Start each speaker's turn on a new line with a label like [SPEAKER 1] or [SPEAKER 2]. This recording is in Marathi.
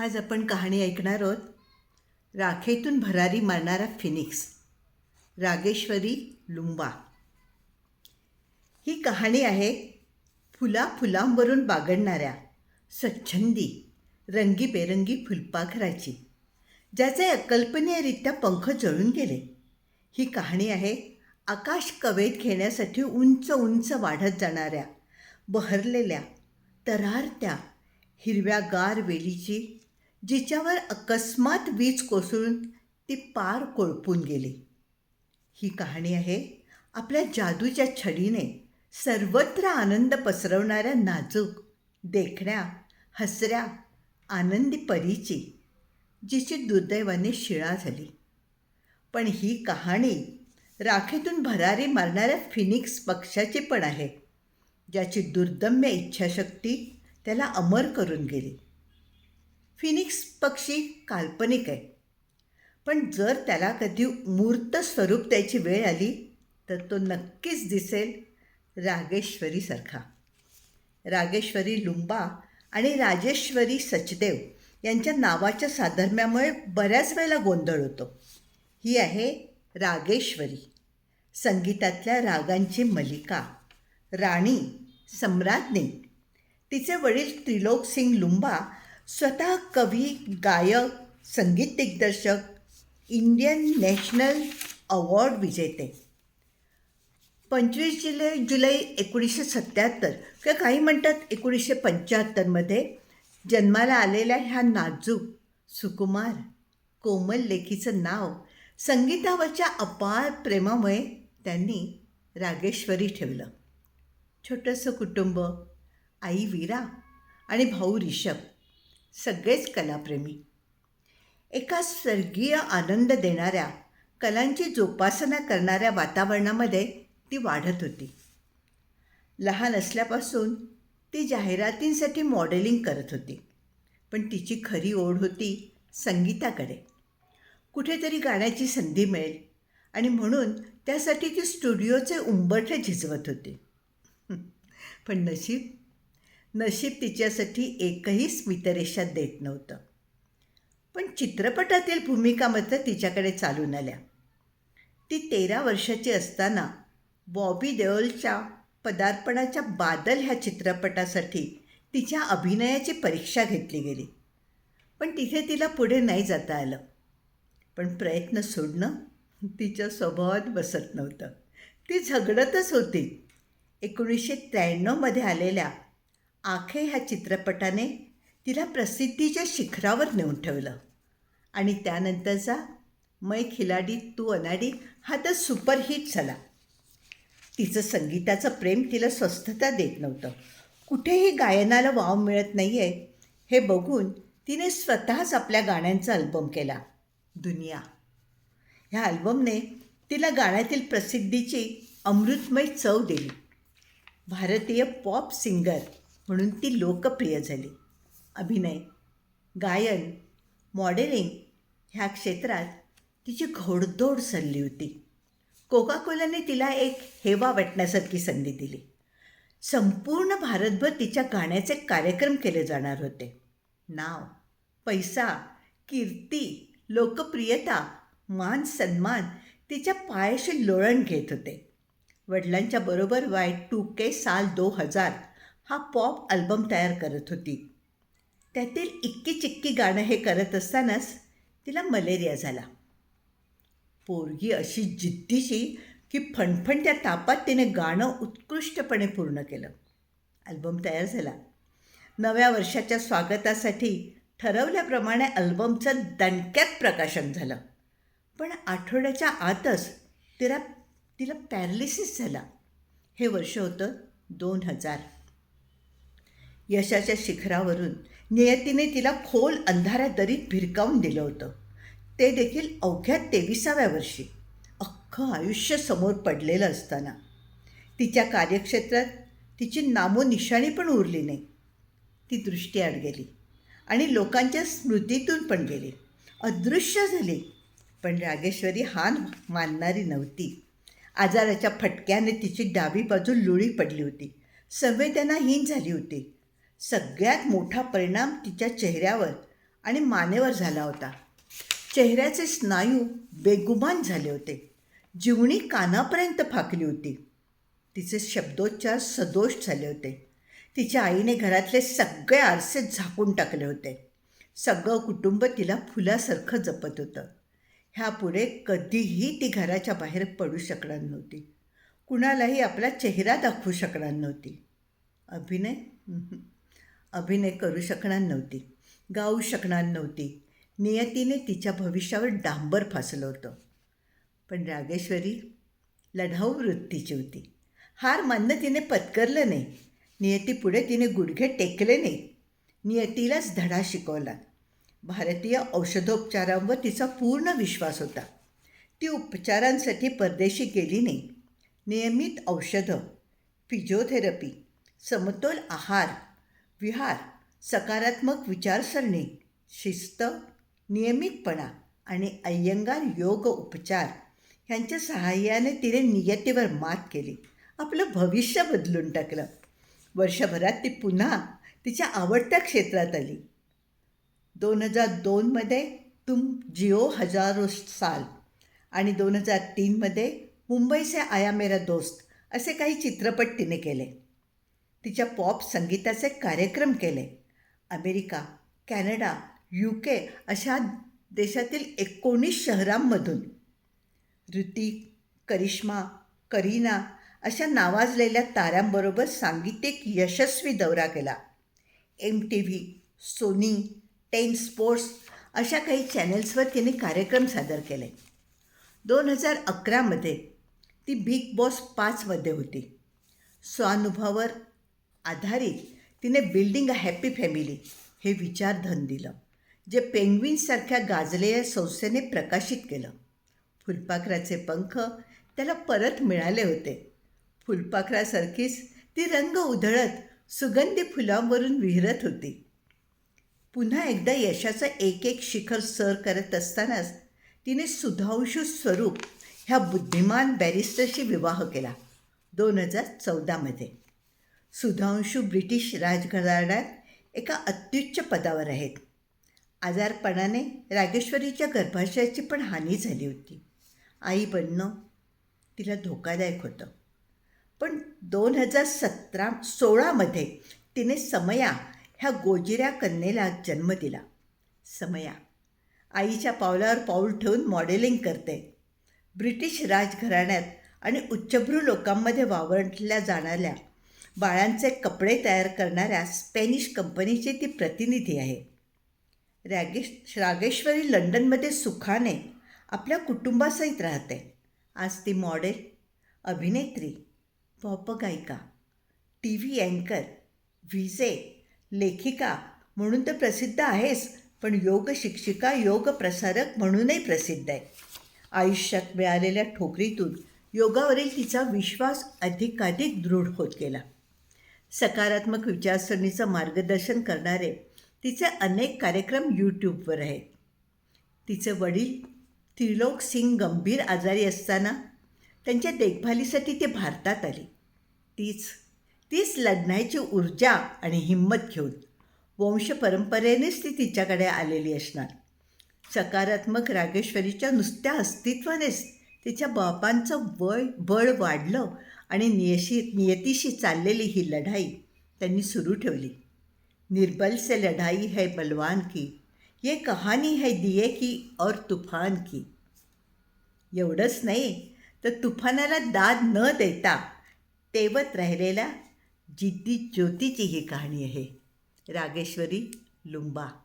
[SPEAKER 1] आज आपण कहाणी ऐकणार आहोत राखेतून भरारी मारणारा फिनिक्स रागेश्वरी लुंबा. ही कहाणी आहे फुला फुलांवरून बागडणाऱ्या स्वच्छंदी रंगीबेरंगी फुलपाखराची ज्याचे अकल्पनीयरित्या पंख जळून गेले. ही कहाणी आहे आकाश कवेत घेण्यासाठी उंच उंच वाढत जाणाऱ्या बहरलेल्या तरारत्या हिरव्यागार वेलीची जिच्यावर अकस्मात वीज कोसळून ती पार कोळपून गेली. ही कहाणी आहे आपल्या जादूच्या छडीने सर्वत्र आनंद पसरवणाऱ्या नाजूक देखण्या हसऱ्या आनंदी परीची जिची दुर्दैवाने शिळा झाली. पण ही कहाणी राखेतून भरारी मारणाऱ्या फिनिक्स पक्षाची पण आहे ज्याची दुर्दम्य इच्छाशक्ती त्याला अमर करून गेली. फिनिक्स पक्षी काल्पनिक आहे. पण जर त्याला कधी मूर्त स्वरूप द्यायची वेळ आली तर तो नक्कीच दिसेल रागेश्वरीसारखा रागेश्वरी लुंबा आणि राजेश्वरी सचदेव यांच्या नावाच्या साधर्म्यामुळे बऱ्याच वेळेला गोंधळ होतो. ही आहे रागेश्वरी. संगीतातल्या रागांची मलिका राणी सम्राज्ञी. तिचे वडील त्रिलोक सिंग लुंबा स्वतः कवी गायक संगीत दिग्दर्शक इंडियन नॅशनल अवॉर्ड विजेते. पंचवीस जुलै जुलै एकोणीसशे सत्त्याहत्तर किंवा काही म्हणतात एकोणीसशे पंच्याहत्तरमध्ये जन्माला आलेल्या ह्या नाजूक सुकुमार कोमल लेखीचं नाव संगीतावरच्या अपार प्रेमामुळे त्यांनी रागेश्वरी ठेवलं. छोटंसं कुटुंब आई वीरा आणि भाऊ रिषभ. सगळेच कलाप्रेमी. एका स्वर्गीय आनंद देणाऱ्या कलांची जोपासना करणाऱ्या वातावरणामध्ये ती वाढत होती. लहान असल्यापासून ती जाहिरातींसाठी मॉडेलिंग करत होती. पण तिची खरी ओढ होती संगीताकडे. कुठेतरी गाण्याची संधी मिळेल आणि म्हणून त्यासाठी ती स्टुडिओचे उंबरठे झिजवत होती. पण नशीब नशीब तिच्यासाठी एकही स्मितरेषा देत नव्हतं. पण चित्रपटातील भूमिका मात्र तिच्याकडे चालून आल्या ती तेरा वर्षाची असताना बॉबी देओलच्या पदार्पणाच्या बादल ह्या चित्रपटासाठी तिच्या अभिनयाची परीक्षा घेतली गेली. पण तिथे तिला पुढे नाही जाता आलं. पण प्रयत्न सोडणं तिच्या स्वभावात बसत नव्हतं. ती झगडतच होती. एकोणीसशे त्र्याण्णवमध्ये आलेल्या आखे ह्या चित्रपटाने तिला प्रसिद्धीच्या शिखरावर नेऊन ठेवलं. आणि त्यानंतरचा मै खिलाडी तू अनाडी हा तर सुपरहिट झाला. तिचं संगीताचं प्रेम तिला स्वस्थता देत नव्हतं. कुठेही गायनाला वाव मिळत नाही आहे हे बघून तिने स्वतःच आपल्या गाण्यांचा अल्बम केला दुनिया. ह्या अल्बमने तिला गाण्यातील प्रसिद्धीची अमृतमय चव दिली. भारतीय पॉप सिंगर म्हणून ती लोकप्रिय झाली. अभिनय गायन मॉडेलिंग ह्या क्षेत्रात तिची घोडदोड सरली होती. कोकाकोलाने तिला एक हेवा वाटण्यासारखी संधी दिली. संपूर्ण भारतभर तिच्या गाण्याचे कार्यक्रम केले जाणार होते. नाव पैसा कीर्ती लोकप्रियता मान सन्मान तिच्या पायाशी लोळण घेत होते. वडिलांच्या बरोबर वाय टू के साल दो हजार हा पॉप अल्बम तयार करत होती. त्यातील इक्की चिक्की गाणं हे करत असतानाच तिला मलेरिया झाला. पोरगी अशी जिद्दीशी की फणफणत्या तापात तिने गाणं उत्कृष्टपणे पूर्ण केलं. अल्बम तयार झाला. नव्या वर्षाच्या स्वागतासाठी ठरवल्याप्रमाणे अल्बमचं दणक्यात प्रकाशन झालं. पण आठवड्याच्या आतच तिला तिला पॅरालिसिस झाला. हे वर्ष होतं दोन हजार. यशाच्या शिखरावरून नियतीने तिला खोल अंधाऱ्या दरीत भिरकावून दिलं होतं. ते देखील अवघ्या तेविसाव्या वर्षी. अख्खं आयुष्य समोर पडलेलं असताना. तिच्या कार्यक्षेत्रात तिची नामोनिशाणी पण उरली नाही. ती दृष्टी आड गेली आणि लोकांच्या स्मृतीतून पण गेली. अदृश्य झाली. पण रागेश्वरी हान मानणारी नव्हती. आजाराच्या फटक्याने तिची डावी बाजू लुळी पडली होती. संवेदनाहीन झाली होती. सगळ्यात मोठा परिणाम तिच्या चेहऱ्यावर आणि मानेवर झाला होता. चेहऱ्याचे स्नायू बेगुमान झाले होते. जीवणी कानापर्यंत फाकली होती. तिचे शब्दोच्चार सदोष झाले होते. तिच्या आईने घरातले सगळे आरसे झाकून टाकले होते. सगळं कुटुंब तिला फुलासारखं जपत होतं. ह्यापुढे कधीही ती घराच्या बाहेर पडू शकणार नव्हती. कुणालाही आपला चेहरा दाखवू शकणार नव्हती. अभिनय? अभिनय करू शकणार नव्हती गाऊ शकणार नव्हती. नियतीने तिच्या भविष्यावर डांबर फासलं होतं. पण रागेश्वरी लढाऊ वृत्तीची होती. हार मानणं तिने पत्करलं नाही. नियती पुढे तिने गुडघे टेकले नाही. नियतीलाच धडा शिकवला. भारतीय औषधोपचारांवर तिचा पूर्ण विश्वास होता. ती उपचारांसाठी परदेशी गेली नाही. नियमित औषधं फिजिओथेरपी समतोल आहार विहार सकारात्मक विचारसरणी शिस्त नियमितपणा आणि अय्यंगार योग उपचार ह्यांच्या सहाय्याने तिने नियतीवर मात केली. आपलं भविष्य बदलून टाकलं. वर्षभरात ती पुन्हा तिच्या आवडत्या क्षेत्रात आली. दोन हजार दोनमध्ये तुम जिओ हजारो साल आणि दोन हजार तीनमध्ये मुंबई से आया मेरा दोस्त असे काही चित्रपट तिने केले. तिच्या पॉप संगीताचे कार्यक्रम केले. अमेरिका कॅनडा यू के अशा देशातील एकोणीस शहरांमधून. ऋतिक करिश्मा करीना अशा नावाजलेल्या ताऱ्यांबरोबर सांगीतिक यशस्वी दौरा केला. M T V Sony ten sports अशा काही चॅनल्सवर तिने कार्यक्रम सादर केले. दोन हजार अकरामध्ये ती बिग बॉस पाचमध्ये होती. स्वानुभवावर आधारित तिने बिल्डिंग अ हॅपी फॅमिली हे विचारधन दिलं जे पेंग्विनसारख्या गाजलेल्या संस्थेने प्रकाशित केलं. फुलपाखराचे पंख त्याला परत मिळाले होते. फुलपाखरासारखीच ती रंग उधळत सुगंधी फुलांवरून विहिरत होती. पुन्हा एकदा यशाचं एक एक शिखर सर करत असतानाच तिने सुधांशू स्वरूप ह्या बुद्धिमान बॅरिस्टरशी विवाह केला दोन हजार चौदामध्ये सुधांशू ब्रिटिश राजघराण्यात एका अत्युच्च पदावर आहेत. आजारपणाने रागेश्वरीच्या गर्भाशयाची पण हानी झाली होती. आई बनणं तिला धोकादायक होतं. पण दोन हजार सतरा सोळामध्ये तिने समया ह्या गोजिऱ्या कन्येला जन्म दिला. समया. आईच्या पावलावर पाऊल ठेवून मॉडेलिंग करते. ब्रिटिश राजघराण्यात आणि उच्चभ्रू लोकांमध्ये वावरल्या जाणाऱ्या बाळांचे कपडे तयार करणाऱ्या स्पॅनिश कंपनीची ती प्रतिनिधी आहे. रागेश रागेश्वरी लंडनमध्ये सुखाने आपल्या कुटुंबासहित राहते. आज ती मॉडेल अभिनेत्री पॉप गायिका टी व्ही अँकर व्हिजे लेखिका म्हणून तर प्रसिद्ध आहेच पण योग शिक्षिका योग प्रसारक म्हणूनही प्रसिद्ध आहे. आयुष्यात मिळालेल्या ठोकरीतून योगावरील तिचा विश्वास अधिकाधिक दृढ होत गेला. सकारात्मक विचारसरणीचं मार्गदर्शन करणारे तिचे अनेक कार्यक्रम यूट्यूबवर आहेत. तिचे वडील त्रिलोक सिंग गंभीर आजारी असताना त्यांच्या देखभालीसाठी ते भारतात आली. तीच तीच लढण्याची ऊर्जा आणि हिंमत घेऊन वंशपरंपरेनेच ती तिच्याकडे आलेली असणार. सकारात्मक रागेश्वरीच्या नुसत्या अस्तित्वानेच तिच्या बापांचं वय बळ वाढलं आणि नियशी नियतीशी चाललेली ही लढाई त्यांनी सुरू ठेवली. निर्बल से लढाई है बलवान की ये कहाणी है दिये की और तुफान की. एवढंच नाही तर तुफानाला दाद न देता तेवत राहिलेल्या जिद्दी ज्योतीची ही कहाणी आहे. रागेश्वरी लुंबा.